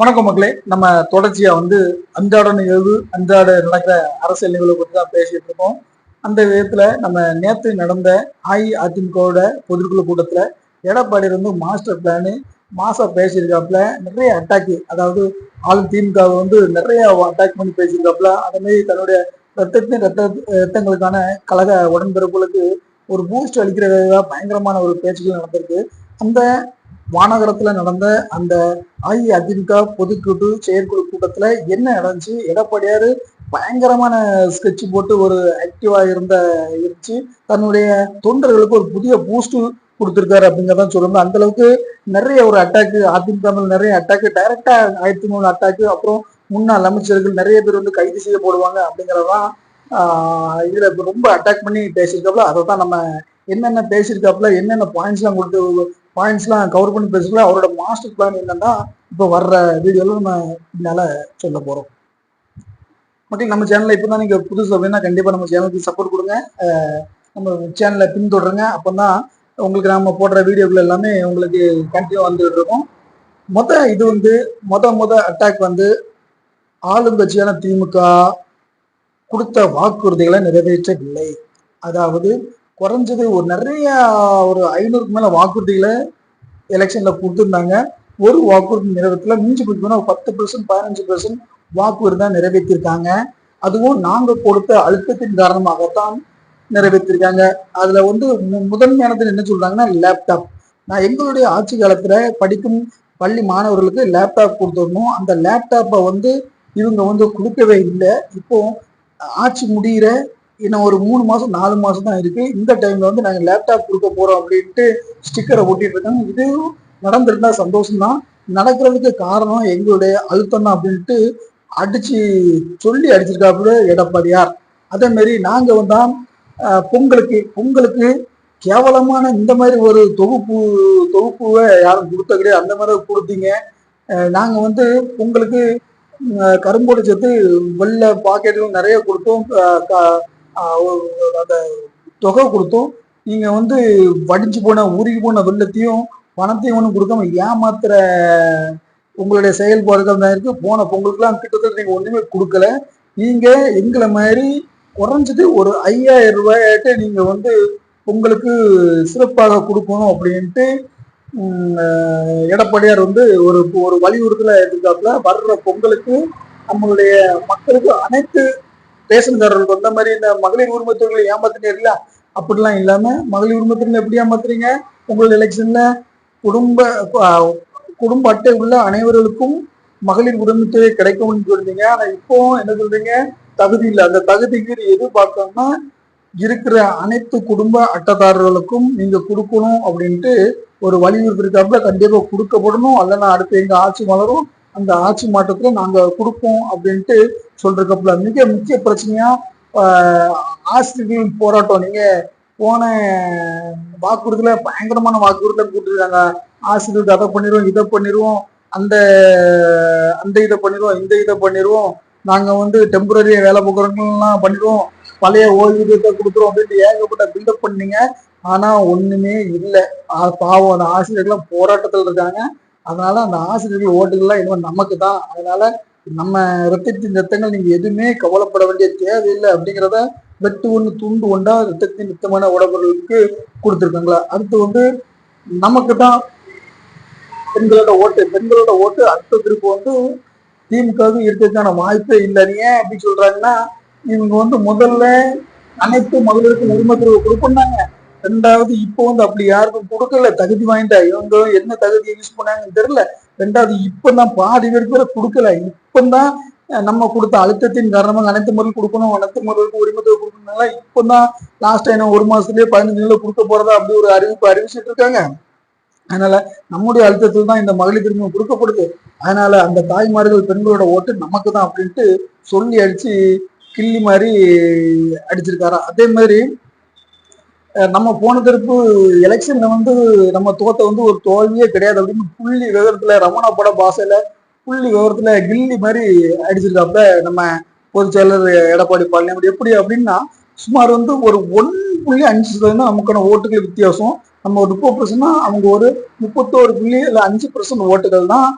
வணக்கம் மக்களே. நம்ம தொடர்ச்சியா வந்து அன்றாட நிகழ்வு அன்றாட நடக்கிற அரசியல் நிகழ்வு பற்றி தான் பேசிட்டு இருக்கோம். அந்த விதத்துல நம்ம நேற்று நடந்த அஇஅதிமுகவோட பொதுக்குழு கூட்டத்துல எடப்பாடி வந்து மாஸ்டர் பிளானு மாசா பேசியிருக்காப்புல. நிறைய அட்டாக்கு அதாவது ஆள் திமுக வந்து நிறைய அட்டாக் பண்ணி பேசியிருக்காப்புல. அதே மாதிரி தன்னுடைய ரத்தத்தின் ரத்த ரத்தங்களுக்கான கழக உடன்பிறப்புகளுக்கு ஒரு பூஸ்ட் அளிக்கிற பயங்கரமான ஒரு பேச்சுகள் நடந்திருக்கு. அந்த மாநகரத்துல நடந்த அந்த அஇஅதிமுக பொதுக்கூட்டு செயற்குழு கூட்டத்துல என்ன நடந்துச்சு? எடப்பாடியார் பயங்கரமான ஸ்கெட்ச் போட்டு ஒரு ஆக்டிவா இருந்த இருந்துச்சு. தன்னுடைய தொண்டர்களுக்கு ஒரு புதிய பூஸ்ட் கொடுத்துருக்காரு அப்படிங்கிறதான் சொல்லணும். அந்த அளவுக்கு நிறைய ஒரு அட்டாக்கு அதிமுக மேல நிறைய அட்டாக்கு டைரக்டா ஆயிரத்தி மூணு அட்டாக்கு அப்புறம் முன்னாள் அமைச்சர்கள் நிறைய பேர் வந்து கைது செய்யப்படுவாங்க அப்படிங்கறதெல்லாம் ஆஹ் இதுல ரொம்ப அட்டாக் பண்ணி பேசியிருக்காப்புல. அதை தான் நம்ம என்னென்ன பேசியிருக்காப்புல என்னென்ன பாயிண்ட்ஸ் எல்லாம் கொடுத்து பாயிண்ட்ஸ்லாம் கவர் பண்ணி பேசல அவரோட மாஸ்டர் பிளான் என்னன்னா இப்போ வர்ற வீடியோல நம்ம இதனால சொல்ல போறோம். மக்கள் நம்ம சேனல்ல இப்போ தான் நீங்க புதுசு அப்படின்னா கண்டிப்பா நம்ம சேனலுக்கு சப்போர்ட் கொடுங்க. நம்ம சேனலை பின்தொடருங்க. அப்பதான் உங்களுக்கு நம்ம போடுற வீடியோக்கள் எல்லாமே உங்களுக்கு கண்டினியூ வந்துகிட்டு இருக்கும். மொத இது வந்து மொத மொத அட்டாக் வந்து ஆளுங்கட்சியான திமுக கொடுத்த வாக்குறுதிகளை நிறைவேற்றவில்லை. அதாவது குறைஞ்சது ஒரு நிறைய ஒரு ஐநூறுக்கு மேல வாக்குறுதிகளை எலெக்ஷன்ல கொடுத்துருந்தாங்க. ஒரு வாக்குறுதி நிறைவேற்றல. மிஞ்சி போனா பத்து பெர்சன்ட் பதினஞ்சு பெர்சன்ட் வாக்குறுதி தான் நிறைவேற்றிருக்காங்க. அதுவும் நாங்க கொடுத்த அழுத்தத்தின் காரணமாகத்தான் நிறைவேற்றிருக்காங்க. அதுல வந்து மு- முதன்மையானது என்ன சொல்றாங்கன்னா லேப்டாப் நான் எங்களுடைய ஆட்சி காலத்துல படிக்கும் பள்ளி மாணவர்களுக்கு லேப்டாப் கொடுத்துடணும் அந்த லேப்டாப்பை வந்து இவங்க வந்து கொடுக்கவே இல்லை. இப்போ ஆட்சி முடிகிற இன்னும் ஒரு மூணு மாசம் நாலு மாசம் தான் இருக்கு. இந்த டைம்ல வந்து நாங்க லேப்டாப் கொடுக்க போறோம் அப்படின்ட்டு ஸ்டிக்கரை ஒட்டிட்டு இருக்காங்க இது நடந்திருந்தா சந்தோஷம் தான் நடக்கிறதுக்கு காரணம் எங்களுடைய அழுத்தம் தான் அப்படின்ட்டு அடிச்சு சொல்லி அடிச்சிருக்காப்புல எடப்பாடியார். அதே மாதிரி நாங்க வந்தா பொங்கலுக்கு பொங்கலுக்கு கேவலமான இந்த மாதிரி ஒரு தொகுப்பு தொகுப்புவை யாரும் கொடுத்த கிடையாது. அந்த மாதிரி கொடுத்தீங்க. நாங்கள் வந்து பொங்கலுக்கு கரும்போடு சேர்த்து வெள்ளை பாக்கெட்டுகள் நிறைய கொடுத்தோம். க- அந்த தொகை கொடுத்தும் நீங்க வந்து வடிஞ்சு போன உருகி போன வெள்ளத்தையும் பணத்தையும் ஒன்றும் கொடுக்காம ஏமாத்துற உங்களுடைய செயல்பாடுகள் தான் இருக்கு. போன பொங்கலுக்குலாம் கிட்டத்தட்ட நீங்க ஒண்ணுமே கொடுக்கல. நீங்க எங்களை மாதிரி குறைஞ்சது ஒரு ஐயாயிரம் ரூபாய்ட்டு நீங்க வந்து உங்களுக்கு சிறப்பாக கொடுக்கணும் அப்படின்ட்டு எடப்பாடியார் வந்து ஒரு ஒரு வலியுறுத்தல இருக்காப்புல வர்ற பொங்கலுக்கு நம்மளுடைய மக்களுக்கு அனைத்து ரேஷன்காரர்கள் வந்த மாதிரி இந்த மகளிர் உரிமை தொகைகளை ஏமாத்தினீர்களா அப்படிலாம் இல்லாம மகளிர் உரிமை எப்படி ஏமாத்துறீங்க? உங்கள் எலெக்ஷன்ல குடும்ப குடும்ப அட்டை உள்ள அனைவர்களுக்கும் மகளிர் உரிமை தொகை கிடைக்கும்னு சொல்றீங்க. ஆனா இப்போ என்ன சொல்றீங்க? தகுதி இல்லை. அந்த தகுதிக்கு எது இருக்கிற அனைத்து குடும்ப அட்டைதாரர்களுக்கும் நீங்க கொடுக்கணும் அப்படின்ட்டு ஒரு வலியுறுத்திருக்காப்புல. கண்டிப்பா கொடுக்கப்படணும். அல்லனா அடுத்து எங்க ஆட்சி மலரும். அந்த ஆட்சி மாற்றத்துல நாங்க கொடுப்போம் அப்படின்ட்டு சொல்றதுக்குள்ள மிக முக்கிய பிரச்சனையா ஆஹ், ஆசிரியர்கள் போராட்டம். நீங்க போன வாக்குறுதியில பயங்கரமான வாக்குறுதியில கூட்டிருக்காங்க ஆசிரியர்கள் அதை பண்ணிடுவோம் இதை பண்ணிடுவோம் அந்த அந்த இதை பண்ணிடுவோம் இந்த இதை பண்ணிடுவோம். நாங்க வந்து டெம்பரரியா வேலை பார்க்குறவங்கலாம் பண்ணிடுவோம். பழைய ஓய்வூதியத்தை கொடுத்துருவோம் அப்படின்ட்டு ஏகப்பட்ட பில்டப் பண்ணீங்க. ஆனா ஒண்ணுமே இல்லை. பாவம் அந்த ஆசிரியர்கள்லாம் போராட்டத்தில் இருக்காங்க. அதனால அந்த ஆசிரியர்கள் ஓட்டுகள்லாம் இனிமேல் நமக்கு தான் அதனால நம்ம ரத்தத்தின் ரத்தங்கள் நீங்க எதுவுமே கவலைப்பட வேண்டிய தேவையில்லை அப்படிங்கிறத வெட்டு ஒண்ணு துண்டு ஒன்றா ரத்தத்தின் நித்தமான உடம்புகளுக்கு கொடுத்துருக்காங்களா? அடுத்து வந்து நமக்கு தான் பெண்களோட ஓட்டு பெண்களோட ஓட்டு அடுத்த திருப்பு வந்து திமுகவுக்கு இருக்கிறதுக்கான வாய்ப்பே இல்லை. ஏன் அப்படி சொல்றாங்கன்னா இவங்க வந்து முதல்ல அனைத்து மகளிருக்கு உரிமை தேர்வு கொடுப்பாங்க ரெண்டாவது இப்போ வந்து அப்படி யாருக்கும் கொடுக்கல. தகுதி வாய்ந்தா இவங்க என்ன தகுதியை யூஸ் பண்ணாங்கன்னு தெரியல. ரெண்டாவது இப்பதான் பாதி பேருக்கு கூட கொடுக்கல. இப்பதான் நம்ம கொடுத்த அழுத்தத்தின் காரணமாக அனைத்து முறையில் கொடுக்கணும் அனைத்து முறைகளுக்கு உரிமத்தை தேர்வு கொடுக்கணும்னால இப்பதான் லாஸ்ட் என்ன ஒரு மாசத்துலயே பதினஞ்சு நாள்ல கொடுக்க போறதா அப்படி ஒரு அறிவிப்பு அறிவிச்சிட்டு இருக்காங்க. அதனால நம்முடைய அழுத்தத்தில் தான் இந்த மகளிர் திருமணம் கொடுக்கப்படுது. அதனால அந்த தாய்மார்கள் பெண்களோட ஓட்டு நமக்கு தான் அப்படின்ட்டு சொல்லி அடிச்சு கிள்ளி மாதிரி அடிச்சிருக்காரா. அதே மாதிரி நம்ம போன திருப்பு எலெக்ஷன்ல வந்து நம்ம தோத்த வந்து ஒரு தோல்வியே கிடையாது அப்படின்னு புள்ளி விவரத்துல ரமணா பட பாசையில புள்ளி விவரத்துல கில்லி மாதிரி அடிச்சிருக்காப்புல நம்ம பொதுச் செயலர் எடப்பாடி பழனிசாமி எப்படி அப்படின்னா சுமார் வந்து ஒரு ஒன் புள்ளி அஞ்சு சதவீதம் நமக்கான ஓட்டுகள் வித்தியாசம். நம்ம ஒரு முப்பது பர்சன்ட்னா அவங்க ஒரு முப்பத்தோரு புள்ளி இல்லை அஞ்சு பர்சன்ட் ஓட்டுகள் தான்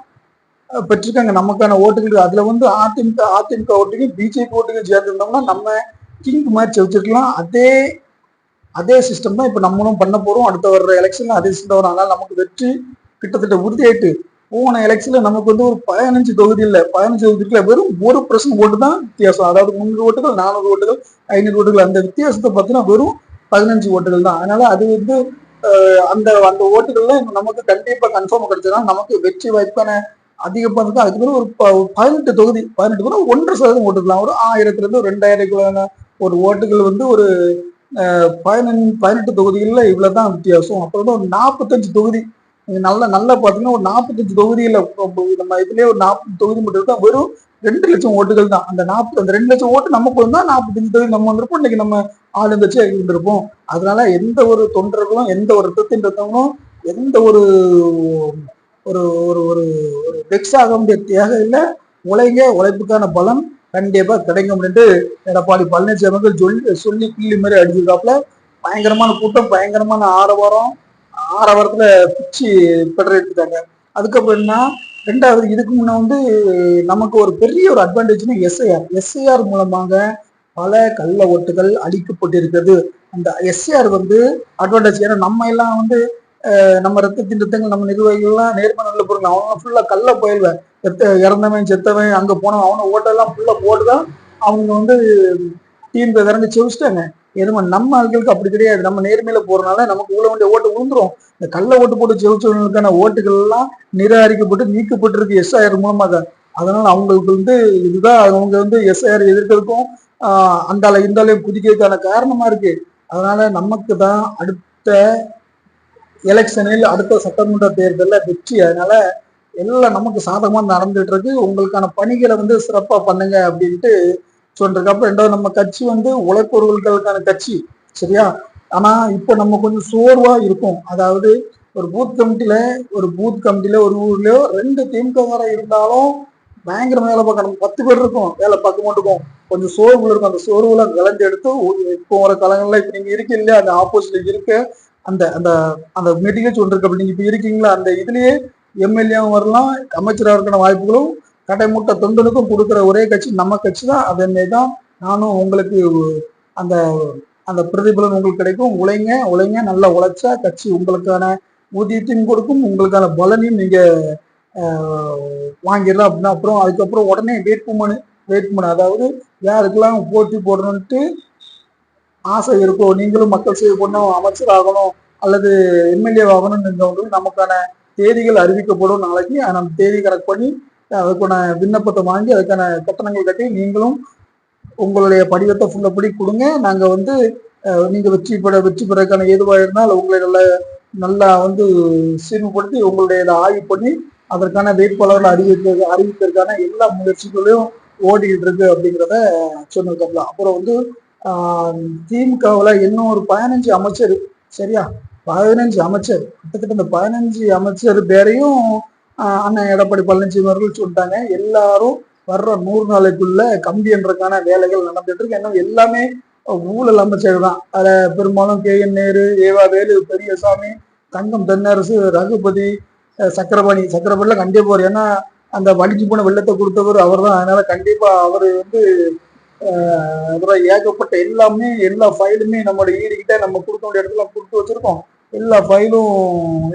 பெற்றிருக்காங்க. நமக்கான ஓட்டுகள் அதுல வந்து அதிமுக அதிமுக ஓட்டுகள் பிஜேபி ஓட்டுக்கு சேர்ந்திருந்தோம்னா நம்ம கிங் மாதிரி வச்சிருக்கலாம் அதே அதே சிஸ்டம் தான் இப்போ நம்மளும் பண்ண போகிறோம் அடுத்த வர்ற எலெக்ஷனில் அதே சிஸ்டம் வரும். நமக்கு வெற்றி கிட்டத்தட்ட உறுதியாயிட்டு போன எலெக்ஷனில் நமக்கு வந்து ஒரு பதினஞ்சு தொகுதி இல்லை பதினஞ்சு தொகுதிக்குள்ள வெறும் ஒரு பர்சன்ட் ஓட்டு தான் வித்தியாசம். அதாவது முந்நூறு ஓட்டுகள் நானூறு ஓட்டுகள் ஐநூறு ஓட்டுகள் அந்த வித்தியாசத்தை பார்த்தீங்கன்னா வெறும் பதினஞ்சு ஓட்டுகள் தான். அதனால அது வந்து அந்த அந்த ஓட்டுகள்ல நமக்கு கண்டிப்பா கன்ஃபார்ம் கிடைச்சதுன்னா நமக்கு வெற்றி வாய்ப்பான அதிகப்படுறது அதுக்கு பிறகு ஒரு ப- பதினெட்டு தொகுதி பதினெட்டு கூட ஒன்றரை சதவீதம் ஓட்டுக்கலாம் ஒரு ஆயிரத்துல இருந்து ரெண்டாயிரக்குள்ளான ஒரு ஓட்டுகள் வந்து ஒரு பதினஞ்சு பதினெட்டு தொகுதிகளில் இவ்வளோ தான் வித்தியாசம். அப்புறம் ஒரு நாற்பத்தஞ்சு தொகுதி. நல்ல நல்லா பார்த்தீங்கன்னா ஒரு நாற்பத்தஞ்சு தொகுதியில் நம்ம இதுலேயே ஒரு நாற்பது தொகுதி மட்டும் தான் வெறும் ரெண்டு லட்சம் ஓட்டுகள் தான். அந்த நாற்பது அந்த ரெண்டு லட்சம் ஓட்டு நமக்கு வந்தா நாற்பத்தஞ்சு தொகுதி நம்ம வந்திருப்போம். இன்னைக்கு நம்ம ஆளுங்கட்சியா இருந்திருப்போம். அதனால எந்த ஒரு தொண்டர்களும் எந்த ஒரு ரத்தத்தின் ரத்தங்களும் எந்த ஒரு ஒரு ஒரு ஒரு ஒரு வெக்ஸ் ஆக வேண்டிய தேவை இல்லை. உழைங்க உழைப்புக்கான பலன் கண்டிப்பா கிடைக்கும் அப்படின்ட்டு எடப்பாடி பழனிசாமி அவர்கள் சொல்லி சொல்லி கிள்ளி மாதிரி அடிச்சிருக்காப்புல. பயங்கரமான கூட்டம் பயங்கரமான ஆரவாரம் ஆரவாரத்துல பிச்சு பெடர் அதுக்கப்புறம் என்ன? ரெண்டாவது இதுக்கு முன்ன வந்து நமக்கு ஒரு பெரிய ஒரு அட்வான்டேஜ்னா எஸ்ஐஆர் எஸ்ஐஆர் மூலமாக பல கள்ள ஓட்டுகள் அழிக்கப்பட்டிருக்கிறது. அந்த எஸ்ஐஆர் வந்து அட்வான்டேஜ் ஏன்னா நம்ம எல்லாம் வந்து நம்ம ரத்தத்தின் ரத்தங்கள் நம்ம நிர்வாகிகள்லாம் நேர்ம நல்ல பொருள். அவன் ஃபுல்லா கல்ல போயிடுவேன். செத்த இறந்தவன் செத்தவன் அங்க போனவன் அவனை ஓட்டெல்லாம் ஃபுல்லா போட்டுதான் அவங்க வந்து டீம் இறங்கி செவிச்சிட்டாங்க. எதுவும் நம்ம ஆட்களுக்கு அப்படி கிடையாது. நம்ம நேர்மையில போறதுனால நமக்கு உள்ள வேண்டிய ஓட்டு விழுந்துரும். இந்த கள்ள ஓட்டு போட்டு செவிச்சவங்களுக்கான ஓட்டுகள் எல்லாம் நிராகரிக்கப்பட்டு நீக்கப்பட்டிருக்கு எஸ்ஐஆர் மூலமாக. அதனால அவங்களுக்கு வந்து இதுதான் அவங்க வந்து எஸ்ஐஆர் எதிர்க்கிறதுக்கும் ஆஹ் அந்தால இந்தாலையும் குதிக்கிறதுக்கான காரணமா இருக்கு. அதனால நமக்கு தான் அடுத்த எலெக்ஷனில் அடுத்த சட்டமன்ற தேர்தலில் வெற்றி. அதனால எல்லாம் நமக்கு சாதகமாக நடந்துட்டு இருக்கு உங்களுக்கான பணிகளை வந்து சிறப்பாக பண்ணுங்க அப்படின்ட்டு சொல்றதுக்கப்புறம் ரெண்டாவது நம்ம கட்சி வந்து உழைப்பவர்களுக்கான கட்சி சரியா? ஆனால் இப்போ நம்ம கொஞ்சம் சோர்வாக இருக்கும். அதாவது ஒரு பூத் கமிட்டியில் ஒரு பூத் கமிட்டியில ஒரு ஊர்லயோ ரெண்டு திமுக இருந்தாலும் பயங்கர வேலை பார்க்கணும் பத்து பேர் இருக்கும். வேலை பார்க்க மாட்டுக்கும் கொஞ்சம் சோர்வுல இருக்கும். அந்த சோர்வுல கலந்து எடுத்து இப்போ வர காலங்கள்ல இப்போ நீங்க இல்லையா? அந்த ஆப்போசிட்ல இருக்க அந்த அந்த அந்த மீட்டிங்கே ஒன்று இருக்கு நீங்க இப்ப இருக்கீங்களா? அந்த இதுலயே எம்எல்ஏவும் வரலாம் அமைச்சராக இருக்கிற வாய்ப்புகளும் கடைமுட்டை தொண்டனுக்கும் கொடுக்குற ஒரே கட்சி நம்ம கட்சி தான். அதே தான் நானும் உங்களுக்கு அந்த அந்த பிரதிபலன் உங்களுக்கு கிடைக்கும். உழைங்க உழைங்க நல்லா உழைச்சா கட்சி உங்களுக்கான ஊதியத்தையும் கொடுக்கும். உங்களுக்கான பலனையும் நீங்க வாங்கிடலாம் அப்படின்னா அப்புறம் அதுக்கப்புறம் உடனே வேட்புமனு வேட்புமனு. அதாவது யாருக்கெல்லாம் போட்டி போடணும்ட்டு ஆசை இருக்கோ நீங்களும் மக்கள் சேவை பண்ணணும் அமைச்சர் ஆகணும் அல்லது எம்எல்ஏ ஆகணும்னு இருந்தவங்களுக்கு நமக்கான தேதிகள் அறிவிக்கப்படும். நாளைக்கு நம்ம தேதி கரெக்ட் பண்ணி அதுக்கான விண்ணப்பத்தை வாங்கி அதுக்கான கட்டணங்கள் கட்டி நீங்களும் உங்களுடைய படிவத்தை ஃபுல்லாக படி கொடுங்க. நாங்கள் வந்து நீங்கள் வெற்றி பெற வெற்றி பெறக்கான எதுவா இருந்தால் உங்களை நல்ல நல்லா வந்து சீர்மைப்படுத்தி உங்களுடைய இதை ஆய்வு பண்ணி அதற்கான வேட்பாளர்கள் அறிவிக்க அறிவிக்கிறதுக்கான எல்லா முயற்சிகளையும் ஓடிக்கிட்டு இருக்கு அப்படிங்கிறத சொன்னதுக்கப்புறம் அப்புறம் வந்து திமுகவில் இன்னும் ஒரு பதினஞ்சு அமைச்சர் சரியா? பதினஞ்சு அமைச்சர். கிட்டத்தட்ட இந்த பதினஞ்சு அமைச்சர் பேரையும் அண்ணன் எடப்பாடி பழனிசாமி அவர்கள் சொல்லிட்டாங்க. எல்லாரும் வர்ற நூறு நாளைக்குள்ள கம்பி என்றதுக்கான வேலைகள் நடந்துட்டு இருக்கு. இன்னும் எல்லாமே ஊழல் அமைச்சர் தான். அதில் பெரும்பாலும் கே. என். நேரு ஏவா வேலு பெரியசாமி தங்கம் தென்னரசு ரகுபதி சக்கரபாணி. சக்கரபாணியில் கண்டிப்பாக ஏன்னா அந்த வலிஞ்சு போன வெள்ளத்தை கொடுத்தவர் அவர் தான் அதனால கண்டிப்பாக அவர் வந்து ஆஹ் அப்புறம் ஏகப்பட்ட எல்லாமே எல்லா ஃபைலுமே நம்மளோட ஈடுகிட்ட நம்ம கொடுக்க வேண்டிய இடத்துல கொடுத்து வச்சுருக்கோம். எல்லா ஃபைலும்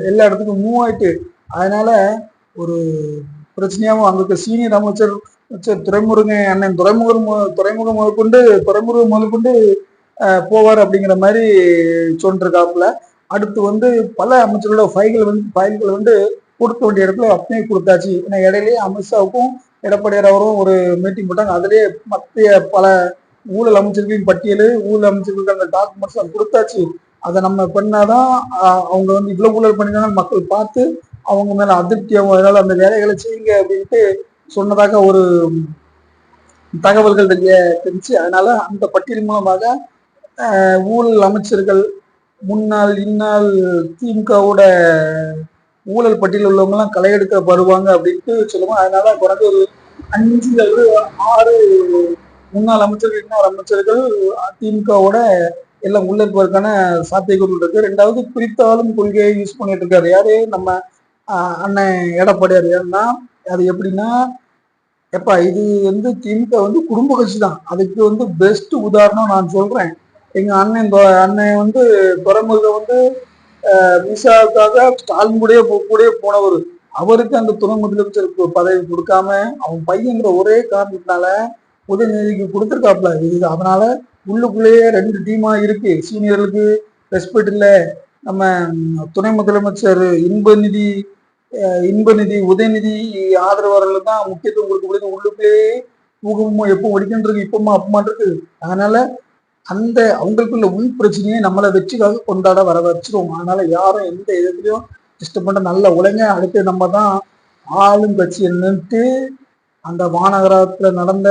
எல்லா இடத்துக்கும் மூவ் ஆயிட்டு அதனால ஒரு பிரச்சனையாகவும் அங்கே சீனியர் அமைச்சர் அமைச்சர் துறைமுருகன் அண்ணன் துறைமுகம் துறைமுகம் முதற்கொண்டு துறைமுருகம் முதற்கொண்டு போவார் அப்படிங்கிற மாதிரி சொல்லிருக்காப்புல. அடுத்து வந்து பல அமைச்சர்களோட ஃபைல்கள் வந்து ஃபைல்கள் வந்து கொடுக்க வேண்டிய இடத்துல அப்படியே கொடுத்தாச்சு. ஏன்னா இடையிலேயே அமித்ஷாவுக்கும் எடப்பாடியார் அவரும் ஒரு மீட்டிங் போட்டாங்க. அதுலயே மத்திய பல ஊழல் அமைச்சர்களின் பட்டியல் ஊழல் அமைச்சர்களுக்கு அந்த டாக்குமெண்ட்ஸ் கொடுத்தாச்சு. அதை நம்ம பண்ணாதான் அவங்க வந்து இவ்வளோ ஊழல் பண்ணினாலும் மக்கள் பார்த்து அவங்க மேல அதிருப்தியாகும் அதனால அந்த வேலைகளை செய்யுங்க அப்படின்ட்டு சொன்னதாக ஒரு தகவல்கள் தெரிய தெரிஞ்சு அதனால அந்த பட்டியல் மூலமாக ஊழல் அமைச்சர்கள் முன்னாள் இந்நாள் திமுகவோட ஊழல் பட்டியலில் உள்ளவங்கலாம் களை எடுக்க வருவாங்க அப்படின்ட்டு சொல்லுவோம் அதனால குறைஞ்ச ஒரு அஞ்சு அல்லது ஆறு முன்னாள் அமைச்சர்கள் இன்னொரு அமைச்சர்கள் திமுகவோட எல்லாம் உள்ள இருப்பதற்கான சாத்தியக்கூறு இருக்கு. ரெண்டாவது பிரித்தாளும் கொள்கையை யூஸ் பண்ணிட்டு இருக்காரு. யாரு? நம்ம அண்ணன் எடப்பாடியார். ஏன்னா அது எப்படின்னா எப்பா இது வந்து திமுக வந்து குடும்ப கட்சி தான். அதுக்கு வந்து பெஸ்ட் உதாரணம் நான் சொல்றேன். எங்க அண்ணன் அண்ணன் வந்து துறைமுக வந்து விசாவுக்காக ஸ்டாலின் கூடயே போ- கூடயே போனவர். அவருக்கு அந்த துணை முதலமைச்சர் பதவி கொடுக்காம அவன் பையங்கிற ஒரே காரணத்தினால உதயநிதிக்கு கொடுத்துருக்காப்ல இது அதனால உள்ளுக்குள்ளேயே ரெண்டு டீமா இருக்கு. சீனியர்களுக்கு ரெஸ்பெக்ட் இல்லை. நம்ம துணை முதலமைச்சர் இன்பநிதி அஹ், இன்பநிதி உதயநிதி ஆதரவாளர்கள் தான் முக்கியத்துவம் கொடுக்கப்படுது உள்ளுக்குள்ளேயே ஊகமும் எப்போ ஒடிக்கின்றது இப்பமா அப்பமா இருக்கு. அதனால அந்த அவங்களுக்குள்ள உள் பிரச்சனையை நம்மளை வெற்றிக்காக கொண்டாட வர வச்சிருவோம் அதனால யாரும் எந்த விதத்துலயும் டிஸ்டர்ப் பண்ண நல்ல உழைங்க அடுத்து நம்ம தான் ஆளும் கட்சியை நின்று அந்த மாநகரத்தில் நடந்த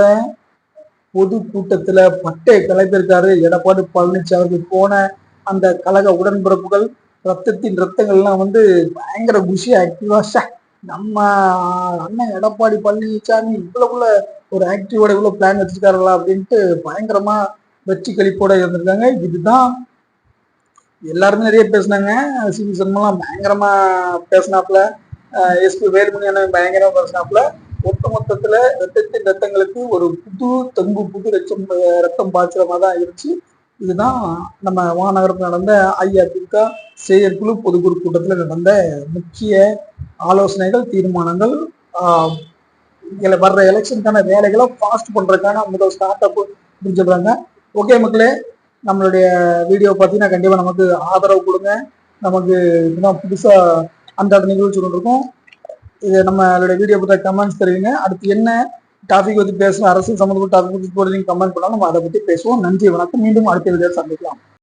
பொது கூட்டத்தில் பட்டை கலைப்பிருக்காரு எடப்பாடி பழனிசாமி போன அந்த கழக உடன்பிறப்புகள் ரத்தத்தின் ரத்தங்கள்லாம் வந்து பயங்கர குஷி ஆக்டிவா நம்ம அண்ணன் எடப்பாடி பழனிசாமி இவ்வளவுக்குள்ள ஒரு ஆக்டிவோட இவ்வளோ பிளான் வச்சிருக்காருங்களா அப்படின்ட்டு பயங்கரமா வெற்றி கழிப்போட இருந்திருக்காங்க. இதுதான் எல்லாருமே நிறைய பேசினாங்க. சிவி சண்முகம் பயங்கரமா பேசினாப்புல. எஸ்பி வேலுமணி அண்ணன் பயங்கரமா பேசினாப்புல. ஒட்டு மொத்தத்துல ரத்தத்தின் ரத்தங்களுக்கு ஒரு புது தங்கு புது ரத்தம் ரத்தம் பாய்ச்சலமா தான் இருந்துச்சு. இதுதான் நம்ம மாநகரத்தில் நடந்த அஇஅதிமுக செயற்குழு பொதுக்குழு கூட்டத்தில் நடந்த முக்கிய ஆலோசனைகள் தீர்மானங்கள். இதில் வர்ற எலெக்ஷனுக்கான வேலைகளை ஃபாஸ்ட் பண்ணுறதுக்கான முதல் ஸ்டார்ட் அப் அப்படின்னு ஓகே மக்களே நம்மளுடைய வீடியோ பார்த்தீங்கன்னா கண்டிப்பாக நமக்கு ஆதரவு கொடுங்க. நமக்கு இன்னும் புதுசாக அன்றாட நிகழ்ச்சி கொண்டிருக்கோம் இது நம்மளுடைய வீடியோ பற்றி கமெண்ட்ஸ் தெரிவிங்க அடுத்து என்ன டாபிக் பற்றி பேசணும் அரசியல் சம்மந்தப்பட்ட டாபிக் பற்றி போட்டு கமெண்ட் பண்ணாலும் நம்ம அதை பற்றி பேசுவோம். நன்றி வணக்கம். மீண்டும் அடுத்த வீடியோ சந்திக்கலாம்.